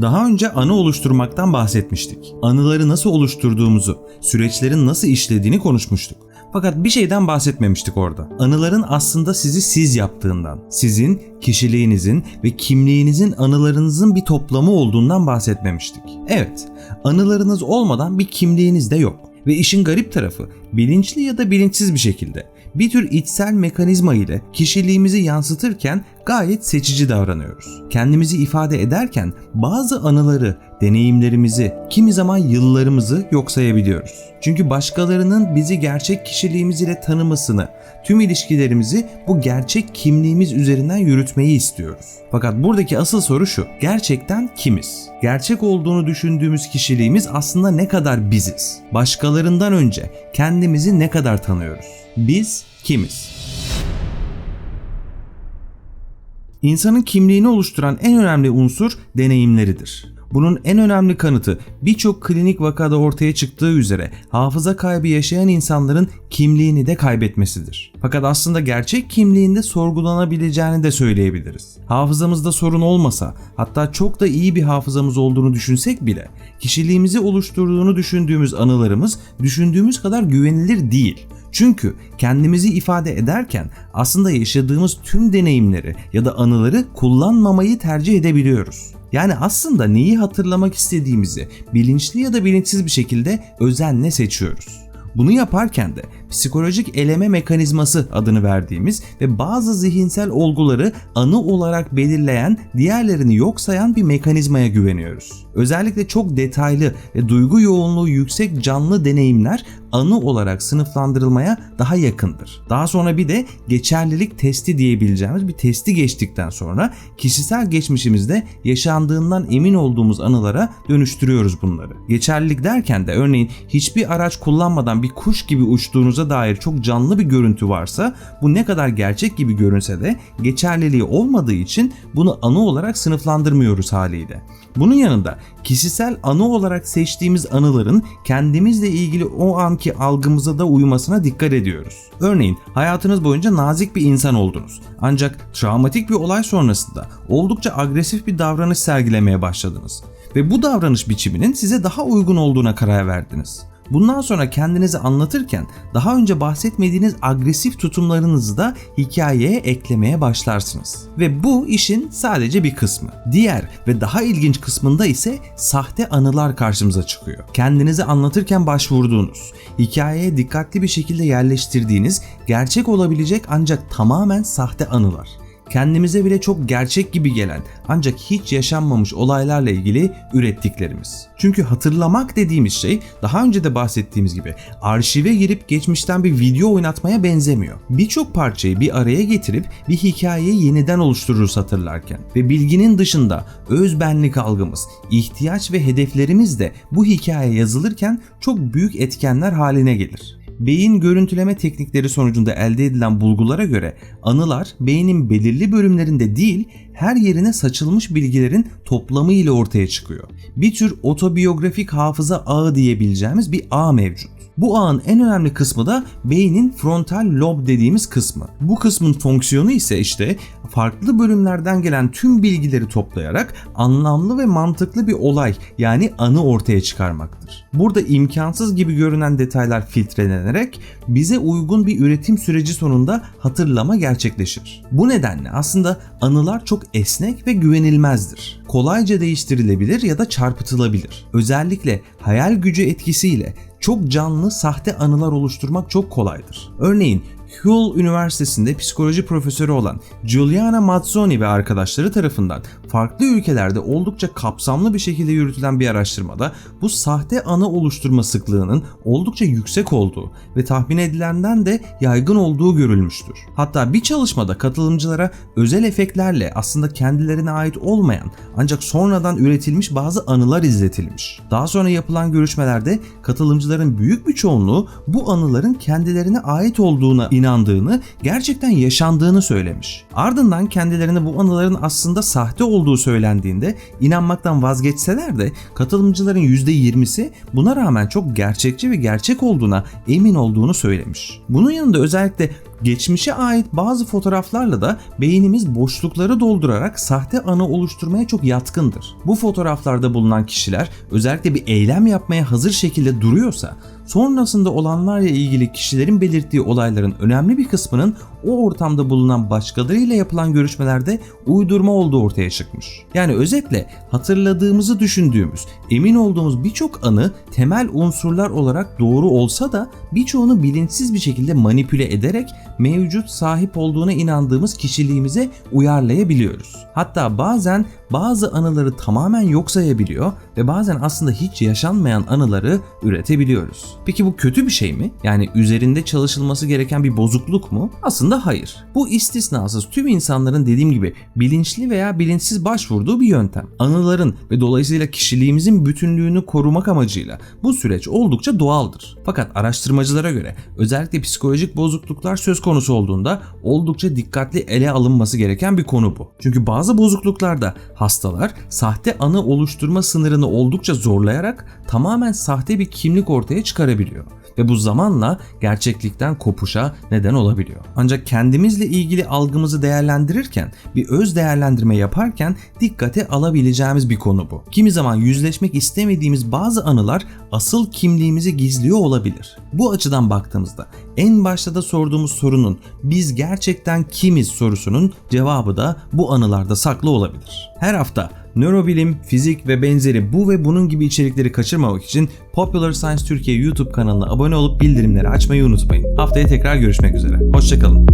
Daha önce anı oluşturmaktan bahsetmiştik. Anıları nasıl oluşturduğumuzu, süreçlerin nasıl işlediğini konuşmuştuk. Fakat bir şeyden bahsetmemiştik orada. Anıların aslında sizi siz yaptığından, sizin kişiliğinizin ve kimliğinizin anılarınızın bir toplamı olduğundan bahsetmemiştik. Evet, anılarınız olmadan bir kimliğiniz de yok. Ve işin garip tarafı bilinçli ya da bilinçsiz bir şekilde bir tür içsel mekanizma ile kişiliğimizi yansıtırken gayet seçici davranıyoruz. Kendimizi ifade ederken bazı anıları, deneyimlerimizi, kimi zaman yıllarımızı yok sayabiliyoruz. Çünkü başkalarının bizi gerçek kişiliğimiz ile tanımasını, tüm ilişkilerimizi bu gerçek kimliğimiz üzerinden yürütmeyi istiyoruz. Fakat buradaki asıl soru şu. Gerçekten kimiz? Gerçek olduğunu düşündüğümüz kişiliğimiz aslında ne kadar biziz? Başkalarından önce kendimizi ne kadar tanıyoruz? Biz kimiz? İnsanın kimliğini oluşturan en önemli unsur deneyimleridir. Bunun en önemli kanıtı birçok klinik vakada ortaya çıktığı üzere hafıza kaybı yaşayan insanların kimliğini de kaybetmesidir. Fakat aslında gerçek kimliğinde sorgulanabileceğini de söyleyebiliriz. Hafızamızda sorun olmasa, hatta çok da iyi bir hafızamız olduğunu düşünsek bile, kişiliğimizi oluşturduğunu düşündüğümüz anılarımız düşündüğümüz kadar güvenilir değil. Çünkü kendimizi ifade ederken aslında yaşadığımız tüm deneyimleri ya da anıları kullanmamayı tercih edebiliyoruz. Yani aslında neyi hatırlamak istediğimizi bilinçli ya da bilinçsiz bir şekilde özenle seçiyoruz. Bunu yaparken de psikolojik eleme mekanizması adını verdiğimiz ve bazı zihinsel olguları anı olarak belirleyen, diğerlerini yok sayan bir mekanizmaya güveniyoruz. Özellikle çok detaylı ve duygu yoğunluğu yüksek canlı deneyimler anı olarak sınıflandırılmaya daha yakındır. Daha sonra bir de geçerlilik testi diyebileceğimiz bir testi geçtikten sonra kişisel geçmişimizde yaşandığından emin olduğumuz anılara dönüştürüyoruz bunları. Geçerlilik derken de örneğin hiçbir araç kullanmadan bir kuş gibi uçtuğunuza dair çok canlı bir görüntü varsa bu ne kadar gerçek gibi görünse de geçerliliği olmadığı için bunu anı olarak sınıflandırmıyoruz haliyle. Bunun yanında kişisel anı olarak seçtiğimiz anıların kendimizle ilgili o anki algımıza da uymasına dikkat ediyoruz. Örneğin hayatınız boyunca nazik bir insan oldunuz. Ancak travmatik bir olay sonrasında oldukça agresif bir davranış sergilemeye başladınız. Ve bu davranış biçiminin size daha uygun olduğuna karar verdiniz. Bundan sonra kendinizi anlatırken daha önce bahsetmediğiniz agresif tutumlarınızı da hikayeye eklemeye başlarsınız. Ve bu işin sadece bir kısmı. Diğer ve daha ilginç kısmında ise sahte anılar karşımıza çıkıyor. Kendinizi anlatırken başvurduğunuz, hikayeye dikkatli bir şekilde yerleştirdiğiniz, gerçek olabilecek ancak tamamen sahte anılar kendimize bile çok gerçek gibi gelen ancak hiç yaşanmamış olaylarla ilgili ürettiklerimiz. Çünkü hatırlamak dediğimiz şey daha önce de bahsettiğimiz gibi arşive girip geçmişten bir video oynatmaya benzemiyor. Birçok parçayı bir araya getirip bir hikayeyi yeniden oluştururuz hatırlarken ve bilginin dışında öz benlik algımız, ihtiyaç ve hedeflerimiz de bu hikaye yazılırken çok büyük etkenler haline gelir. Beyin görüntüleme teknikleri sonucunda elde edilen bulgulara göre anılar beynin belirli bölümlerinde değil her yerine saçılmış bilgilerin toplamı ile ortaya çıkıyor. Bir tür otobiyografik hafıza ağı diyebileceğimiz bir ağ mevcut. Bu ağın en önemli kısmı da beynin frontal lob dediğimiz kısmı. Bu kısmın fonksiyonu ise işte farklı bölümlerden gelen tüm bilgileri toplayarak anlamlı ve mantıklı bir olay yani anı ortaya çıkarmaktır. Burada imkansız gibi görünen detaylar filtrelenerek bize uygun bir üretim süreci sonunda hatırlama gerçekleşir. Bu nedenle aslında anılar çok esnek ve güvenilmezdir. Kolayca değiştirilebilir ya da çarpıtılabilir. Özellikle hayal gücü etkisiyle çok canlı sahte anılar oluşturmak çok kolaydır. Örneğin Hull Üniversitesi'nde psikoloji profesörü olan Giuliana Mazzoni ve arkadaşları tarafından farklı ülkelerde oldukça kapsamlı bir şekilde yürütülen bir araştırmada bu sahte anı oluşturma sıklığının oldukça yüksek olduğu ve tahmin edilenden de yaygın olduğu görülmüştür. Hatta bir çalışmada katılımcılara özel efektlerle aslında kendilerine ait olmayan ancak sonradan üretilmiş bazı anılar izletilmiş. Daha sonra yapılan görüşmelerde katılımcıların büyük bir çoğunluğu bu anıların kendilerine ait olduğuna inandığını, gerçekten yaşandığını söylemiş. Ardından kendilerine bu anıların aslında sahte olduğu söylendiğinde inanmaktan vazgeçseler de katılımcıların %20'si buna rağmen çok gerçekçi ve gerçek olduğuna emin olduğunu söylemiş. Bunun yanında özellikle Geçmişe ait bazı fotoğraflarla da beynimiz boşlukları doldurarak sahte anı oluşturmaya çok yatkındır. Bu fotoğraflarda bulunan kişiler özellikle bir eylem yapmaya hazır şekilde duruyorsa sonrasında olanlarla ilgili kişilerin belirttiği olayların önemli bir kısmının o ortamda bulunan başkalarıyla yapılan görüşmelerde uydurma olduğu ortaya çıkmış. Yani özetle hatırladığımızı düşündüğümüz, emin olduğumuz birçok anı temel unsurlar olarak doğru olsa da birçoğunu bilinçsiz bir şekilde manipüle ederek mevcut sahip olduğuna inandığımız kişiliğimize uyarlayabiliyoruz. Hatta bazen bazı anıları tamamen yok sayabiliyor ve bazen aslında hiç yaşanmayan anıları üretebiliyoruz. Peki bu kötü bir şey mi? Yani üzerinde çalışılması gereken bir bozukluk mu? Aslında hayır. Bu istisnasız tüm insanların dediğim gibi bilinçli veya bilinçsiz başvurduğu bir yöntem. Anıların ve dolayısıyla kişiliğimizin bütünlüğünü korumak amacıyla bu süreç oldukça doğaldır. Fakat araştırmacılara göre özellikle psikolojik bozukluklar söz konusu olduğunda oldukça dikkatli ele alınması gereken bir konu bu. Çünkü bazı bozukluklarda hastalar sahte anı oluşturma sınırını oldukça zorlayarak tamamen sahte bir kimlik ortaya çıkarabiliyor ve bu zamanla gerçeklikten kopuşa neden olabiliyor. Ancak kendimizle ilgili algımızı değerlendirirken, bir öz değerlendirme yaparken dikkate alabileceğimiz bir konu bu. Kimi zaman yüzleşmek istemediğimiz bazı anılar asıl kimliğimizi gizliyor olabilir. Bu açıdan baktığımızda en başta da sorduğumuz sorunun biz gerçekten kimiz sorusunun cevabı da bu anılarda saklı olabilir. Her hafta nörobilim, fizik ve benzeri bu ve bunun gibi içerikleri kaçırmamak için Popular Science Türkiye YouTube kanalına abone olup bildirimleri açmayı unutmayın. Haftaya tekrar görüşmek üzere. Hoşçakalın.